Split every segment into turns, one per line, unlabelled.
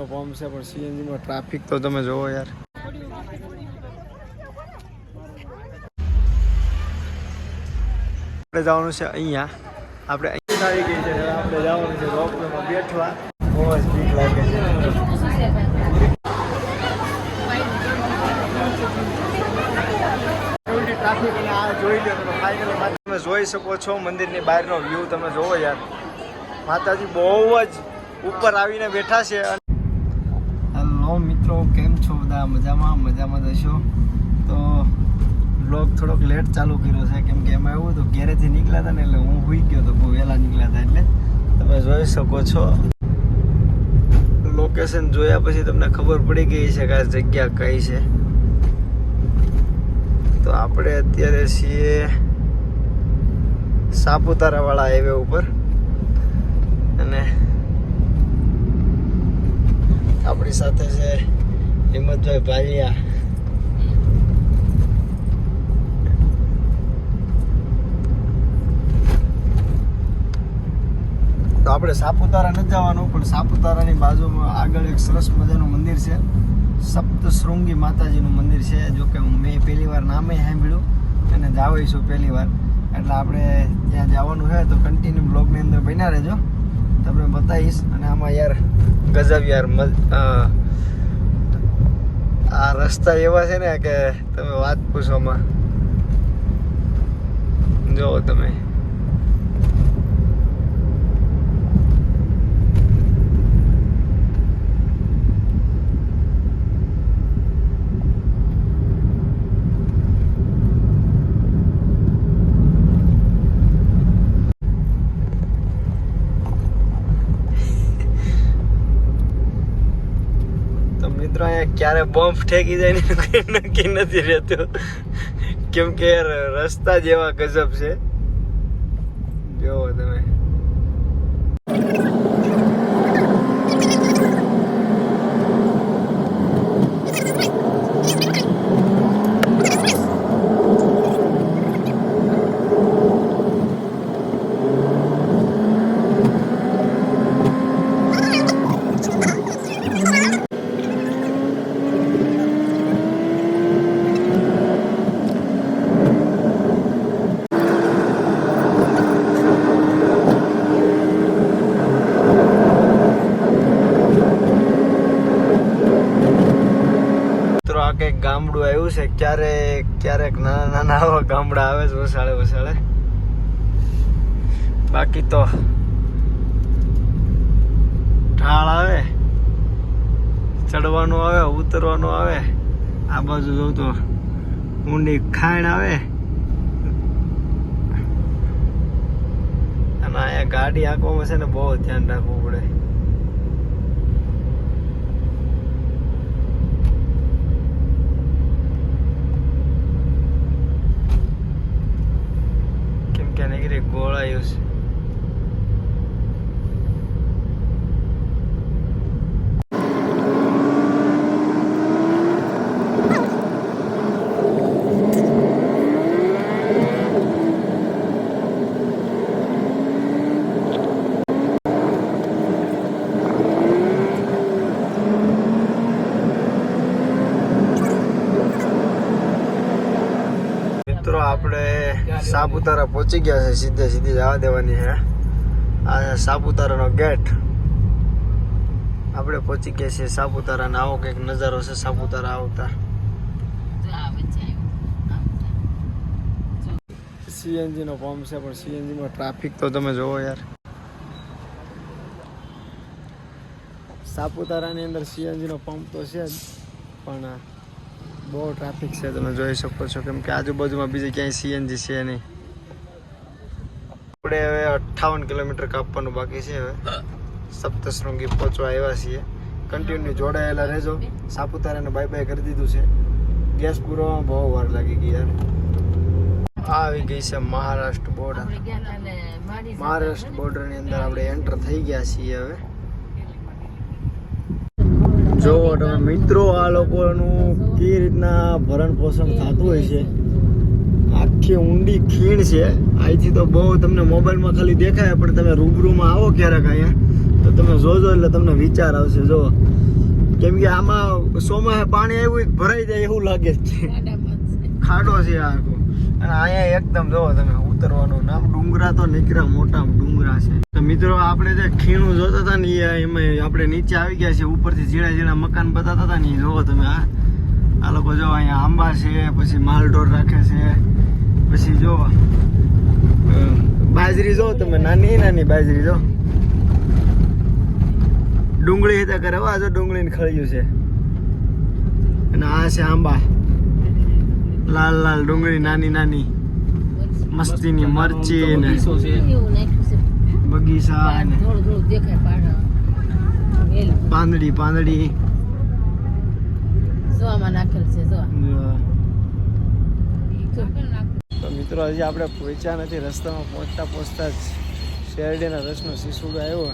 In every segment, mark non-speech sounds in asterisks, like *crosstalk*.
નો pump છે, પણ CNG માં ટ્રાફિક તો તમે જોવો યાર. આપણે જવાનું છે અહીંયા. આપણે આવી ગઈ છે આપણે જવાનું છે રોપવેમાં બેઠવા. ટ્રાફિક આ જોઈ લો, તમે ફાઇનલી તમે જોઈ શકો છો મંદિરની બહારનો વ્યૂ તમે જોવો યાર. માતાજી બહુ જ ઉપર આવીને બેઠા છે હેલો મિત્રો, કેમ છો બધા? મજામાં? મજામાં જશો તો બ્લોગ થોડોક લેટ ચાલુ કર્યો છે, કેમ કે એમાં એવું હતું, ઘેરેથી નીકળ્યા હતા ને એટલે હું હુઈ ગયો તો બહુ વહેલા નીકળ્યા હતા એટલે. તમે જોઈ શકો છો. લોકેશન જોયા પછી તમને ખબર પડી ગઈ છે કે આ જગ્યા કઈ છે. તો આપણે અત્યારે છીએ સાપુતારાવાળા હાઈવે ઉપર. અને આપણી સાથે છે હિંમતભાઈ ભાલિયા. તો આપણે સાપુતારા નથી જવાનું, પણ સાપુતારાની બાજુમાં આગળ એક સરસ મજાનું મંદિર છે. સપ્તશૃંગી માતાજીનું મંદિર છે, જો કે હું મેં પહેલી વાર નામે સાંભળ્યું અને જાવીશું પહેલી વાર એટલે આપણે ત્યાં જવાનું છે તો કન્ટિન્યુ બ્લોગની અંદર બન્યા રહેજો. તમને બતાવીશ અને આમાં યાર ગજબ યાર આ રસ્તા એવા છે ને કે તમે વાત પૂછવામાં જુઓ તમે તો મિત્રો અહીંયા ક્યારે બમ્પ ઠેકી જાય ને નક્કી નથી રહેતું. કેમ કે રસ્તા જેવા ગજબ છે. જોવો તમે મિત્રો આ કંઈક ગામડું આવ્યું છે ક્યારેક ક્યારેક નાના નાના આવા ગામડા આવે છે વસાડે વસાડે બાકી તો ઢાળ આવે ચડવાનું આવે ઉતરવાનું આવે. આ બાજુ જોઉં તો ઊંડી ખાણ આવે. અને અહીંયા ગાડી આંકવામાં છે ને બહુ ધ્યાન રાખવું પડે. કેમ કે નીકળી ગોળાયું છે મિત્રો આપણે સાપુતારા પહોંચી ગયા છે સીધે સીધી જવા દેવાની છે. આ છે સાપુતારાનો ગેટ. આપણે પહોંચી ગયા છીએ સાપુતારાનો. આવો કંઈક નજારો છે સાપુતારા આવતા. સીએનજી નો પંપ છે પણ સીએનજી માં ટ્રાફિક તો તમે જોવો યાર. સાપુતારાની અંદર સીએનજી નો પંપ તો છે જ પણ બહુ ટ્રાફિક છે તમે જોઈ શકો છો. કેમ કે આજુબાજુમાં બીજે ક્યાંય સીએનજી છે નહીં. આપણે હવે અઠ્ઠાવન કિલોમીટર કાપવાનું બાકી છે હવે. સપ્તશૃંગી પહોંચવા આવ્યા છીએ. કન્ટિન્યુ જોડાયેલા રહેજો. સાપુતારાને બાય બાય કરી દીધું છે. ગેસ પૂરવામાં બહુ વાર લાગી ગઈ યાર. આ આવી ગઈ છે મહારાષ્ટ્ર બોર્ડર મહારાષ્ટ્ર બોર્ડરની અંદર આપણે એન્ટર થઈ ગયા છીએ હવે. જો તમે મિત્રો, આ લોકોનું કઈ રીતના ભરણ પોષણ થતું હોય છે? આખી ઊંડી ખીણ છે. અહીંથી તો બહુ તમને મોબાઈલમાં ખાલી દેખાય, પણ તમે રૂબરૂમાં આવો ક્યારેક અહીંયા. તો તમે જોજો એટલે તમને વિચાર આવશે જો કેમ કે આમાં સોમાં પાણી આવ્યું ભરાઈ જાય એવું લાગે છે. ખાડો છે આ અને અહીંયા એકદમ જોવો તમે, ઉતરવાનું. નામ ડુંગરા તો નીકળ્યા મોટા ડુંગરા છે. તો મિત્રો આપણે જે ખીણું જોતા હતા ને એ એમાં આપણે નીચે આવી ગયા છે ઉપરથી ઝીણા ઝીણા મકાન બતાતા હતા ને એ જોવો તમે આ આ લોકો જો અહીંયા આંબા છે પછી માલઢોર રાખે છે પછી જો બાજરી જો તમે નાની નાની બાજરી જો. ડુંગળી હતા કરે હો, આ જો ડુંગળીને ખળ્યું છે. અને આ છે આંબા. લાલ લાલ ડુંગળી નાની નાની. મસ્તીની મરચી ને
બગીચો છે
બગીચા ને પાંદડી પાંદડી.
નાખેલ છે જો.
તો મિત્રો હજી આપણે પહોંચ્યા નથી રસ્તામાં પહોંચતા પહોંચતા જ શેરડીના રસનો શીસુડો આવ્યો.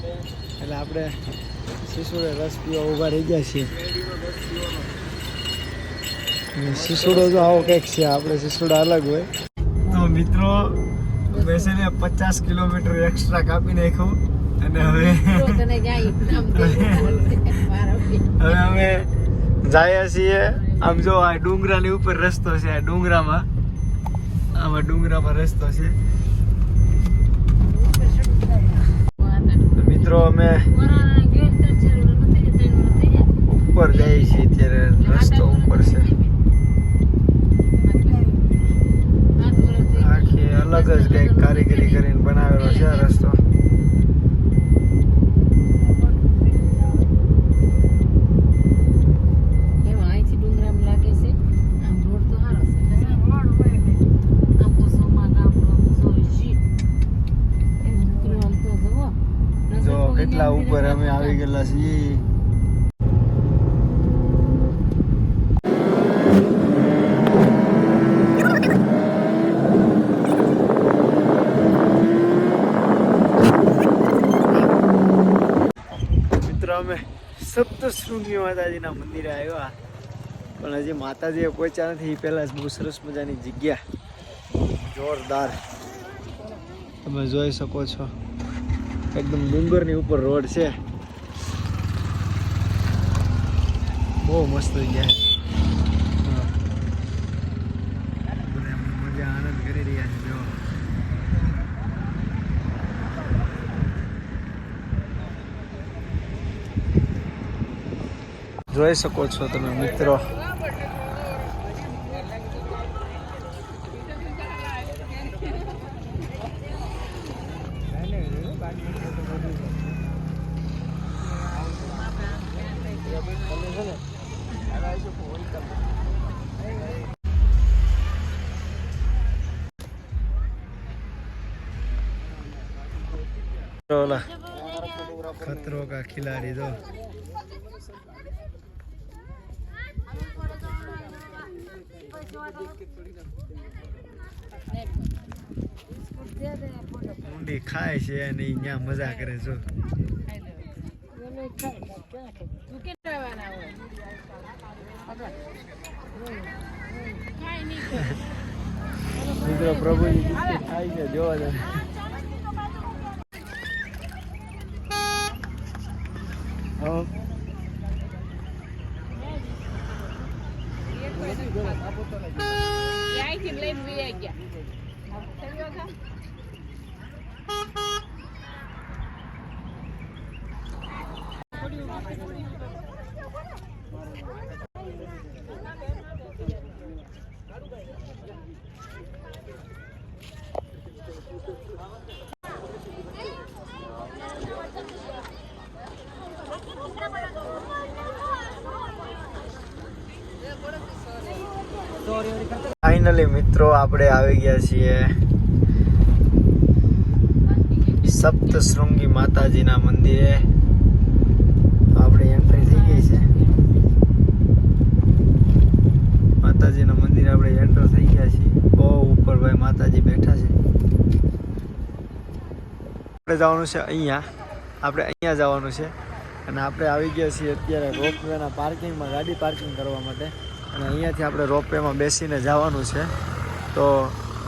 એટલે આપણે શિશુડે રસ પીવા ઊભા રહી ગયા છીએ. શિશુડો જો આવો કંઈક છે આપણે શિશુડા અલગ હોય. તો મિત્રો બેસીને પચાસ કિલોમીટર એક્સ્ટ્રા કાપી નાખ્યું. અને હવે હવે અમે જાય છીએ. આમ જો આ ડુંગરાની ઉપર રસ્તો છે આ ડુંગરામાં. આમાં ડુંગરામાં રસ્તો છે. મિત્રો અમે ઉપર જઈએ છીએ અત્યારે રસ્તો ઉપર છે આખી અલગ જ કંઈક કારીગરી કરીને બનાવેલો છે રસ્તો.
એમાં અહીંથી લાગે છે. આમ રોડ તો સારો છે. તો સોમાં ગામ તો એમ આમ તો જુઓ
કેટલા ઉપર અમે આવી ગયેલા છીએ મિત્રો અમે સપ્તશૃંગી માતાજીના મંદિરે આવ્યા. પણ હજી માતાજીએ પહોંચ્યા નથી એ પહેલાં બહુ સરસ મજાની જગ્યા. જોરદાર. તમે જોઈ શકો છો. એકદમ ડુંગરની ઉપર રોડ છે. બહુ મસ્ત જગ્યા મજા આનંદ કરી રહ્યા છે જો જોઈ શકો છો તમે મિત્રો. ખતરો કા ખિલાડી દો ઊંડી ખાય છે અને અહીંયા મજા કરે છો. પ્રભુ પ્રભુજી ખાય છે જોવા દે હા
અહીંથી લઈને ગયા
ફાઇનલી મિત્રો, આપણે આવી ગયા છીએ સપ્તશૃંગી માતાજીના મંદિરે. તો આપણી એન્ટ્રી થઈ ગઈ છે. માતાજીના મંદિરે આપણે એન્ટર થઈ ગયા છીએ. બહુ ઉપર ભાઈ માતાજી બેઠા છે. આપણે જવાનું છે અહીંયા. આપણે અહીંયા જવાનું છે. અને આપણે આવી ગયા છીએ અત્યારે રોપવેના પાર્કિંગમાં ગાડી પાર્કિંગ કરવા માટે. અને અહીંયાથી આપણે રોપવેમાં બેસીને જવાનું છે. તો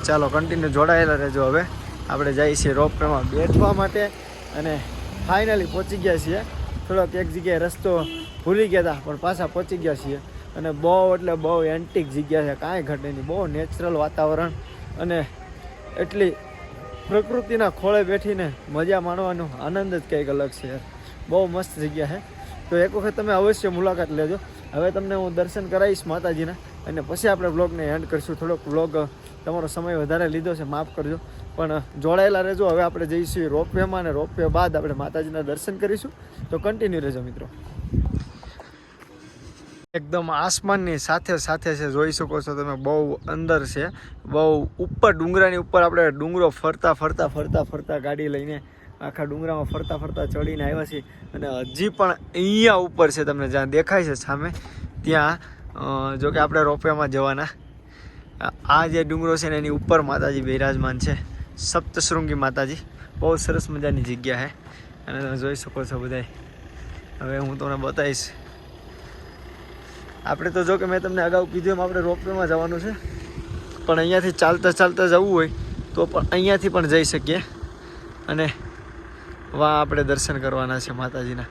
ચાલો કન્ટિન્યુ જોડાયેલા રહેજો હવે. આપણે જઈએ છીએ રોપવેમાં બેઠવા માટે અને ફાઇનલી પહોંચી ગયા છીએ. થોડોક એક જગ્યાએ રસ્તો ભૂલી ગયા હતા, પણ પાછા પહોંચી ગયા છીએ. અને બહુ એટલે બહુ એન્ટિક જગ્યા છે, કાંઈ ઘટે નહીં. બહુ નેચરલ વાતાવરણ અને એટલી પ્રકૃતિના ખોળે બેઠીને મજા માણવાનો આનંદ જ કંઈક અલગ છે બહુ મસ્ત જગ્યા છે. તો એક વખત તમે અવશ્ય મુલાકાત લેજો. હવે તમને હું દર્શન કરાવીશ માતાજીના. અને પછી આપણે વ્લોગને એન્ડ કરીશું. થોડોક વ્લોગ તમારો સમય વધારે લીધો છે, માફ કરજો. પણ જોડાયેલા રહેજો. હવે આપણે જઈશું રોપવેમાં અને રોપવે બાદ આપણે માતાજીના દર્શન કરીશું. તો કન્ટિન્યુ રહેજો મિત્રો. એકદમ આસમાનની સાથે સાથે છે, જોઈ શકો છો તમે, બહુ અંદર છે. બહુ ઉપર ડુંગરાની ઉપર આપણે ડુંગરો ફરતા ફરતા ફરતા ફરતા ગાડી લઈને આખા ડુંગરામાં ફરતા ફરતા ચડીને આવ્યા છીએ. અને હજી પણ અહીંયા ઉપર છે તમને જ્યાં દેખાય છે સામે, ત્યાં જોકે આપણે રોપવેમાં જવાના. આ- જે ડુંગરો છે ને એની ઉપર માતાજી બિરાજમાન છે. સપ્તશૃંગી માતાજી. બહુ સરસ મજાની જગ્યા છે અને તમે જોઈ શકો છો બધાય. હવે હું તમને બતાવીશ. આપણે તો જો કે મેં તમને અગાઉ કીધું એમ આપણે રોપવેમાં જવાનું છે. પણ અહીંયાથી ચાલતા ચાલતા જવું હોય, તો પણ અહીંયાથી પણ જઈ શકીએ. અને વા આપણે દર્શન કરવાના છે માતાજીના.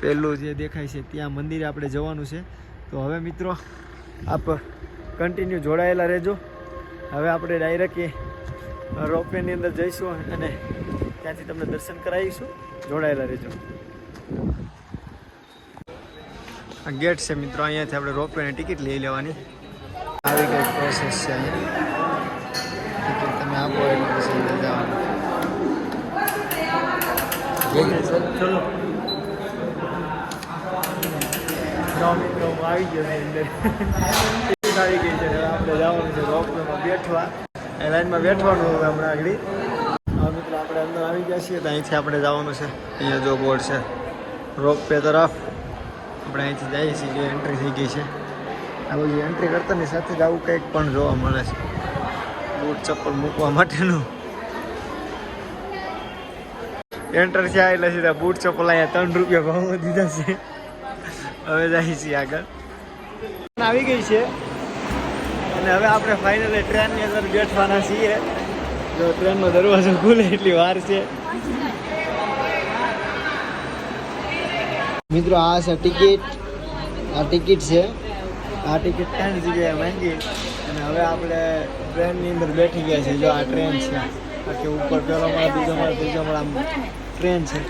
પહેલું જે દેખાય છે, ત્યાં મંદિરે આપણે જવાનું છે. તો હવે મિત્રો, આપ કન્ટિન્યુ જોડાયેલા રહેજો. હવે આપણે ડાયરેક્ટ રોપવેની અંદર જઈશું અને ત્યાંથી તમને દર્શન કરાવીશું. જોડાયેલા રહેજો. આ ગેટ છે મિત્રો, અહીંયાથી આપણે રોપવેની ટિકિટ લઈ લેવાની. આવી કંઈક પ્રોસેસ છે અહીંયા. તમે આપો એટલે પછી જવાનું. આવી ગયો અંદર ગઈ છે આપણે જવાનું છે રોપવેમાં બેઠવા એ લાઈનમાં બેઠવાનું હવે હમણાં આગળ મિત્રો આપણે અંદર આવી ગયા છીએ તો અહીંથી આપણે જવાનું છે અહીંયા જો બોર્ડ છે રોપવે તરફ આપણે અહીંથી જઈએ છીએ જે એન્ટ્રી થઈ ગઈ છે આ બધી એન્ટ્રી કરતાની સાથે જ આવું કંઈક પણ જોવા મળે છે બૂટ ચપ્પલ મૂકવા માટેનું એન્ટર થયા એટલે સીધા બૂટ ચપ્પલ અહીંયા ત્રણ રૂપિયા ભાવમાં દીધા છે. હવે જઈએ છીએ આગળ. આવી ગઈ છે. અને હવે આપણે ફાઇનલી ટ્રેનની અંદર બેઠવાના છીએ. જો ટ્રેનનો દરવાજો ખુલે એટલી વાર છે. મિત્રો, આ છે ટિકિટ આ ટિકિટ છે. આ ટિકિટ ત્રણ જગ્યાએ માંગી. અને હવે આપણે ટ્રેનની અંદર બેઠી ગયા છે જો આ ટ્રેન છે. આખી ઉપર પેલો માળ બીજો માળ ત્રીજો માળ ટ્રેન છે.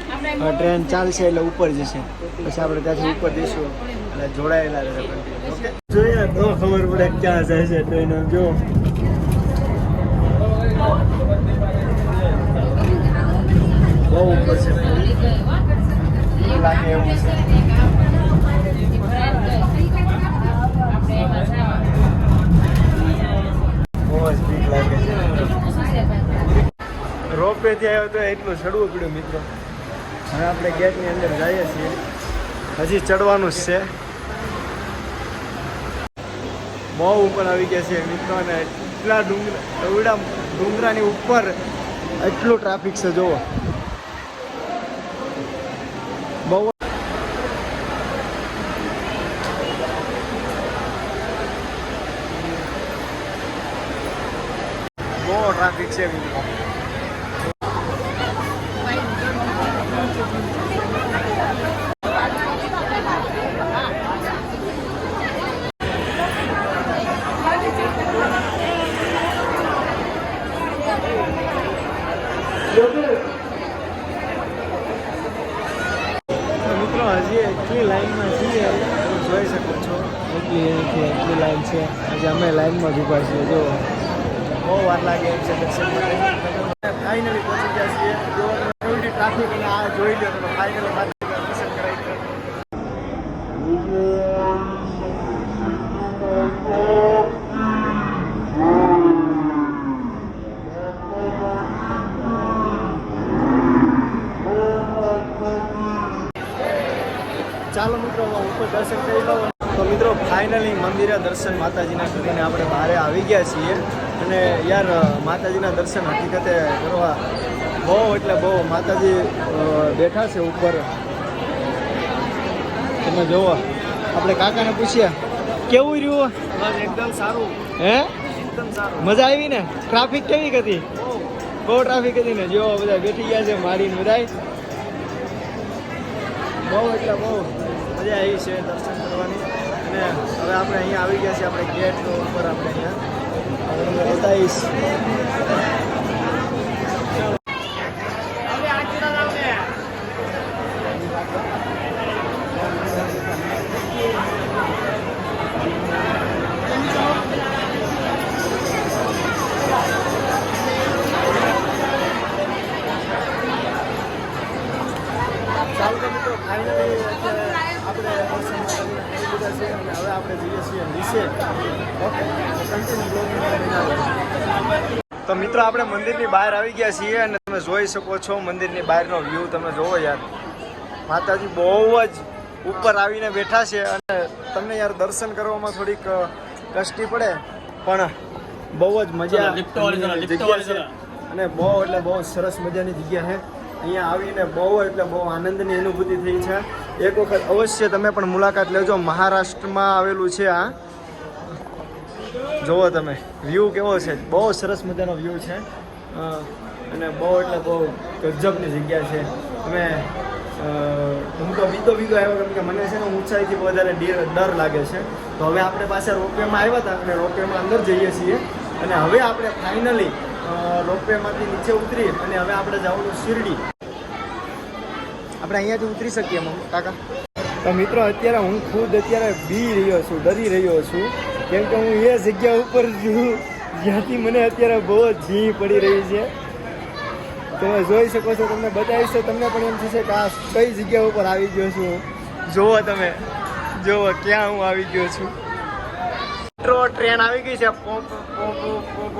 ટ્રેન ચાલશે એટલે ઉપર જશે. પછી આપણે ત્યાંથી ઉપર જઈશું. એટલે જોડાયેલા રહેશે જોઈએ, તો ખબર પડે ક્યાં જાય છે ટ્રેન જો બહુ ઉપર છે. લાગે એવું છે બહુ જ બીક લાગે છે રોપવેથી આવ્યો તો એટલું ચડવું પડ્યું મિત્રો. હવે આપણે ગેટની અંદર જઈએ છીએ. હજી ચડવાનું જ છે. બહુ ઉપર આવી ગયા છે મિત્રો અને એટલા ડુંગરા એવડા ડુંગરાની ઉપર એટલું ટ્રાફિક છે, જુઓ બહુ બહુ ટ્રાફિક છે મિત્રો તો મિત્રો હજી એટલી લાઈનમાં છીએ. જોઈ શકો છો. એટલી એથી એટલી લાઈન છે. આજે અમે લાઈનમાં જ ઊભા છીએ જો બહુ વાર લાગે એમ છે દર્શન માટે. ફાઇનલી પહોંચી ગયા છીએ. જો ટ્રાફિક અને આ જોઈ લો ફાઇનલી માતાજીના દર્શન કરાવી દો. ચાલો મિત્રો હવે ઉપર દર્શન કરી લો તો મિત્રો ફાઇનલી મંદિરે દર્શન માતાજીના કરીને આપણે બહાર આવી ગયા છીએ. અને યાર માતાજીના દર્શન હકીકતે કરવા બહુ એટલે બહુ. માતાજી બેઠા છે ઉપર. તમે જુઓ આપણે કાકાને પૂછ્યા કેવું રહ્યું? એકદમ સારું. હે? એકદમ સારું. મજા આવી ને? ટ્રાફિક કેવી હતી? બહુ ટ્રાફિક હતી ને? જો બધા બેઠી ગયા છે મારીને બધાય. બહુ એટલે બહુ. મજા આવી છે દર્શન કરવાની. અને હવે આપણે અહીંયા આવી ગયા છીએ આપણે ગેટ ઉપર આપણે અહીંયા. તમને બતાવીશ. મિત્રો આપણે મંદિરની બહાર આવી ગયા છીએ અને તમે જોઈ શકો છો મંદિરની બહારનો વ્યૂ તમે જોવો યાર. માતાજી બહુ જ ઉપર આવીને બેઠા છે અને તમને યાર દર્શન કરવામાં થોડીક કષ્ટી પડે પણ બહુ જ મજા જગ્યા છે. અને બહુ એટલે બહુ સરસ મજાની જગ્યા છે. અહીંયા આવીને બહુ એટલે બહુ આનંદની અનુભૂતિ થઈ છે. એક વખત અવશ્ય તમે પણ મુલાકાત લેજો. મહારાષ્ટ્રમાં આવેલું છે આ. જુઓ તમે વ્યૂ કેવો છે? બહુ સરસ મજાનો વ્યૂ છે. અને બહુ એટલે બહુ ગજબની જગ્યા છે. તમે હું તો બીતો બીતો આવ્યો કેમ કે મને છે ને ઊંચાઈથી વધારે ડર લાગે છે. તો હવે આપણે પાછા રોપવેમાં આવ્યા હતા અને રોપવેમાં અંદર જઈએ છીએ. અને હવે આપણે ફાઇનલી રોપવેમાંથી નીચે ઉતરી અને હવે આપણે જવાનું શિરડી. આપણે અહીંયાથી ઉતરી શકીએ કાકા? તો મિત્રો, અત્યારે હું ખુદ અત્યારે બી રહ્યો છું, ડરી રહ્યો છું. કેમ કે હું એ જગ્યા ઉપર છું, જ્યાંથી મને અત્યારે બહુ જ પડી રહી છે. તમે જોઈ શકો છો, તમને બતાવીશ તો તમને પણ એમ થશે કે આ કઈ જગ્યા ઉપર આવી ગયો છું. જુઓ તમે, જુઓ ક્યાં હું આવી ગયો છું. મેટ્રો ટ્રેન આવી ગઈ છે. પોપ પોપ પોપ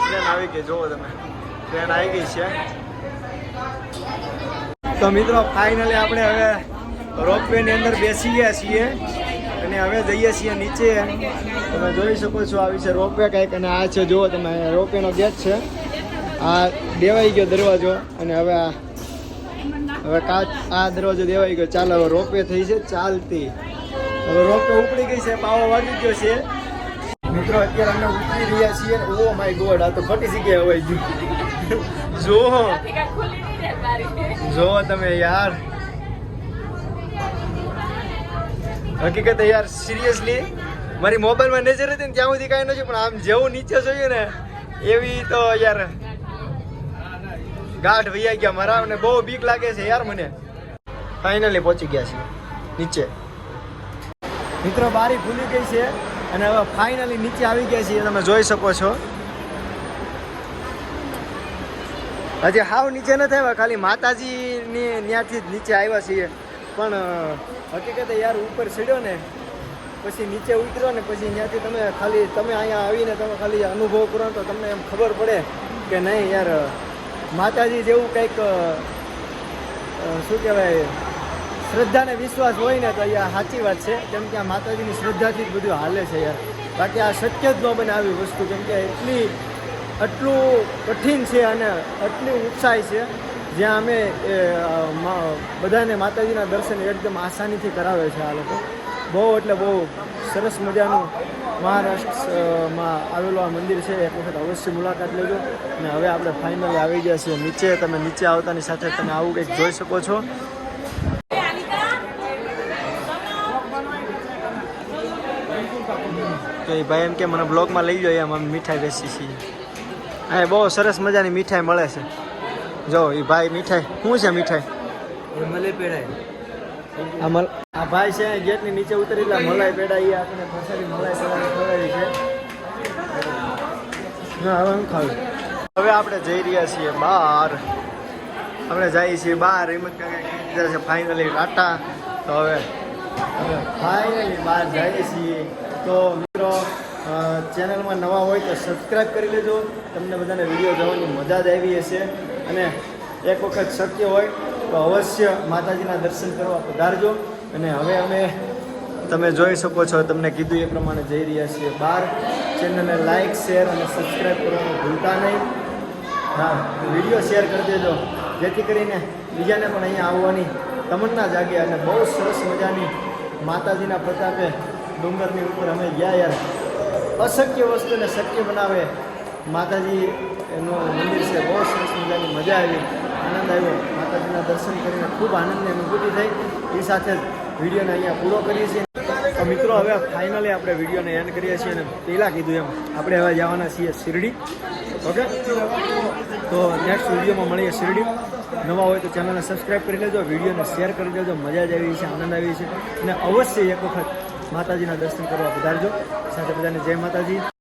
ટ્રેન આવી ગઈ, જુઓ તમે. ટ્રેન આવી ગઈ છે. તો મિત્રો ફાઇનલી આપણે હવે રોપવે ની અંદર બેસી ગયા છીએ. હવે જઈએ છીએ નીચે. તમે જોઈ શકો છો આવી છે રોપવે કંઈક અને આ છે જુઓ તમે રોપવેનો ગેટ છે. આ દેવાઈ ગયો દરવાજો અને હવે આ હવે કાચ આ દરવાજો દેવાઈ ગયો. ચાલ હવે રોપવે થઈ છે ચાલતી. હવે રોપવે ઉપડી ગઈ છે પાવો વાગી ગયો છે. મિત્રો અત્યારે અમે ઉતરી રહ્યા છીએ. ઓ માય ગોડ આ તો ફટી જગ્યાએ હોય ગયું. *laughs* જુઓ. જો તમે યાર. હકીકત યાર સિરિયસલી મારી મોબાઈલમાં નજર હતી ને ત્યાં સુધી કાંઈ નથી પણ આમ જેવું નીચે જોયું ને, એવી તો યાર ગાઢ વૈયા ગયા મારા અને બહુ બીક લાગે છે યાર મને. ફાઇનલી પહોંચી ગયા છીએ, નીચે. મિત્રો, બારી ખુલી ગઈ છે અને હવે ફાઇનલી નીચે આવી ગયા છીએ, તમે જોઈ શકો છો. હજી હાવ નીચે નથી આવ્યા, ખાલી માતાજીની ત્યાંથી જ નીચે આવ્યા છીએ. પણ હકીકતે યાર ઉપર ચડ્યો ને, પછી નીચે ઉતર્યો ને, પછી ત્યાંથી તમે ખાલી, તમે અહીંયા આવીને તમે ખાલી અનુભવ કરો તો તમને એમ ખબર પડે કે નહીં યાર માતાજી જેવું કંઈક શું કહેવાય શ્રદ્ધા ને વિશ્વાસ હોય ને તો અહીંયા સાચી વાત છે. કેમ કે આ માતાજીની શ્રદ્ધાથી જ બધું હાલે છે યાર. બાકી આ શક્ય જ ન બને આવી વસ્તુ. કેમ કે એટલી આટલું કઠિન છે અને આટલી ઉત્સાહ છે જ્યાં અમે બધાને માતાજીના દર્શન એકદમ આસાનીથી કરાવે છે આ લોકો. બહુ એટલે બહુ સરસ મજાનું મહારાષ્ટ્રમાં આવેલું આ મંદિર છે. એક વખત અવશ્ય મુલાકાત લેજો. અને હવે આપણે ફાઇનલી આવી ગયા છીએ નીચે. તમે નીચે આવતાની સાથે તમે આવું કંઈક જોઈ શકો છો. તો એ ભાઈ એમ કે, મને બ્લોગમાં લઈ જાય એમ અમે મીઠાઈ વેચી છીએ હા બહુ સરસ મજાની મીઠાઈ મળે છે. જો એ ભાઈ મીઠાઈ. શું છે મીઠાઈ?
મલાઈ પેડાઈ
આ મલ આ ભાઈ છે ગેટની નીચે ઉતરી એટલે મલાઈ પેડા એ આપણે ફસારી મલાઈ પેડા ખવડાવી છે. ના હવે હું ખાવું હવે આપણે જઈ રહ્યા છીએ બહાર. આપણે જઈએ છીએ બહાર. હિંમત કાકા છે ફાઇનલી રાટા તો હવે હવે ફાઇનલી બહાર જઈએ છીએ. તો મિત્રો ચેનલમાં નવા હોય તો સબસ્ક્રાઈબ કરી લેજો. તમને બધાને વીડિયો જોવાની મજા જ આવી હશે. અને એક વખત શક્ય હોય તો અવશ્ય માતાજીના દર્શન કરવા પધારજો. અને હવે અમે તમે જોઈ શકો છો, તમને કીધું એ પ્રમાણે જઈ રહ્યા છીએ બહાર. ચેનલને લાઇક શેર અને સબસ્ક્રાઈબ કરવાનું ભૂલતા નહીં. હા, વીડિયો શેર કરી દેજો. જેથી કરીને બીજાને પણ અહીંયા આવવાની તમન્ના જાગે અને બહુ સરસ મજાની માતાજીના પ્રતાપે ડુંગરની ઉપર અમે ગયા યાર. અશક્ય વસ્તુને શક્ય બનાવે માતાજી એનું મંદિર છે, બહુ સરસ મજાની મજા આવી. આનંદ આવ્યો. માતાજીના દર્શન કરીને ખૂબ આનંદની અનુભૂતિ થઈ. એ સાથે જ વિડીયોને અહીંયા પૂરો કરીએ છીએ. તો મિત્રો, હવે ફાઇનલી આપણે વિડીયોને એન્ડ કરીએ છીએ અને પહેલાં કીધું એમ, આપણે હવે જવાના છીએ શિરડી. ઓકે? તો નેક્સ્ટ વિડીયોમાં મળીએ શિરડી. નવા હોય તો ચેનલને સબસ્ક્રાઈબ કરી લેજો, વિડીયોને શેર કરી દેજો. મજા જ આવી છે, આનંદ આવી છે. અને અવશ્ય એક વખત માતાજીના દર્શન કરવા પધારજો. સાથે બધાને જય માતાજી.